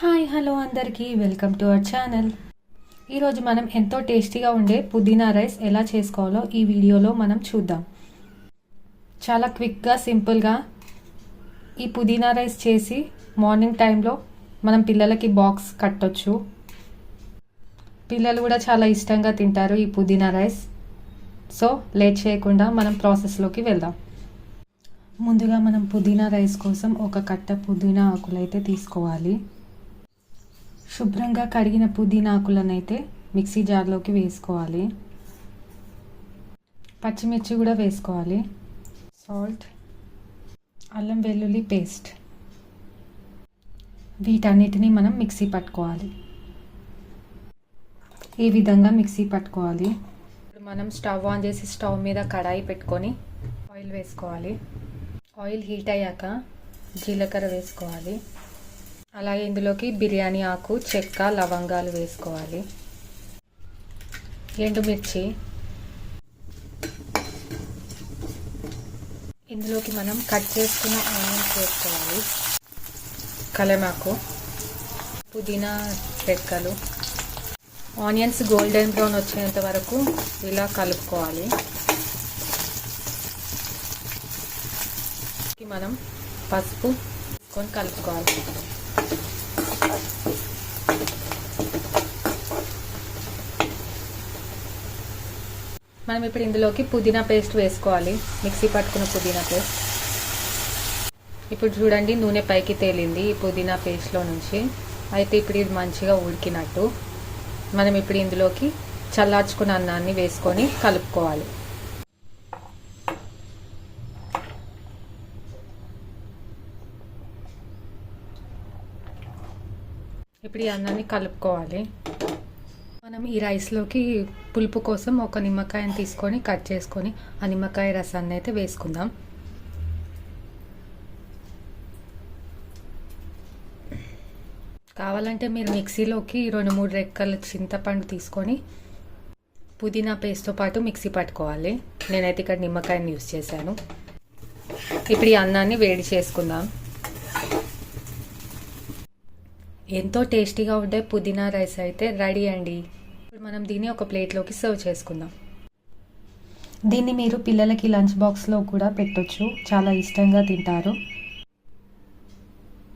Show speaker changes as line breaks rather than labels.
Hi hello అందరికీ welcome to our channel. ఈరోజు మనం ఎంతో టేస్టీగా ఉండే పుదీనా రైస్ ఎలా చేసుకోవాలో ఈ వీడియోలో మనం చూద్దాం. చాలా క్విక్గా సింపుల్గా ఈ పుదీనా రైస్ చేసి మార్నింగ్ టైంలో మనం పిల్లలకి బాక్స్ కట్టొచ్చు. పిల్లలు కూడా చాలా ఇష్టంగా తింటారు ఈ పుదీనా రైస్. సో లేట్ చేయకుండా మనం ప్రాసెస్లోకి వెళ్దాం. ముందుగా మనం పుదీనా రైస్ కోసం ఒక కట్ట పుదీనా ఆకులు అయితే తీసుకోవాలి. శుభ్రంగా కడిగిన పుదీనాకులను అయితే మిక్సీ జార్లోకి వేసుకోవాలి. పచ్చిమిర్చి కూడా వేసుకోవాలి. సాల్ట్ అల్లం వెల్లుల్లి పేస్ట్. వీటన్నిటిని మనం మిక్సీ పట్టుకోవాలి. ఈ విధంగా మిక్సీ పట్టుకోవాలి. ఇప్పుడు మనం స్టవ్ ఆన్ చేసి స్టవ్ మీద కడాయి పెట్టుకొని ఆయిల్ వేసుకోవాలి. ఆయిల్ హీట్ అయ్యాక జీలకర్ర వేసుకోవాలి. అలాగే ఇందులోకి బిర్యానీ ఆకు చెక్క లవంగాలు వేసుకోవాలి. ఎండుమిర్చి ఇందులోకి మనం కట్ చేసుకున్న ఆనియన్స్ వేసుకోవాలి. కలమాకు పుదీనా చెక్కలు. ఆనియన్స్ గోల్డెన్ బ్రౌన్ వచ్చేంత వరకు ఇలా కలుపుకోవాలి. మనం పసుపు కొని కలుపుకోవాలి. మనం ఇప్పుడు ఇందులోకి పుదీనా పేస్ట్ వేసుకోవాలి. మిక్సీ పట్టుకున్న పుదీనా పేస్ట్. ఇప్పుడు చూడండి నూనె పైకి తేలింది ఈ పుదీనా పేస్ట్లో నుంచి. అయితే ఇప్పుడు ఇది మంచిగా ఉడికినట్టు మనం ఇప్పుడు ఇందులోకి చల్లార్చుకున్న అన్నాన్ని వేసుకొని కలుపుకోవాలి. ఇప్పుడు ఈ అన్నాన్ని కలుపుకోవాలి. మనం ఈ రైస్లోకి పులుపు కోసం ఒక నిమ్మకాయని తీసుకొని కట్ చేసుకొని ఆ నిమ్మకాయ రసాన్ని అయితే వేసుకుందాం. కావాలంటే మీరు మిక్సీలోకి రెండు మూడు రెక్కల చింతపండు తీసుకొని పుదీనా పేస్ట్తో పాటు మిక్సీ పట్టుకోవాలి. నేనైతే ఇక్కడ నిమ్మకాయని యూస్ చేశాను. ఇప్పుడు ఈ అన్నాన్ని వేడి చేసుకుందాం. ఎంతో టేస్టీగా ఉండే పుదీనా రైస్ అయితే రెడీ అండి. ఇప్పుడు మనం దీన్ని ఒక ప్లేట్లోకి సర్వ్ చేసుకుందాం. దీన్ని మీరు పిల్లలకి లంచ్ బాక్స్లో కూడా పెట్టొచ్చు. చాలా ఇష్టంగా తింటారు.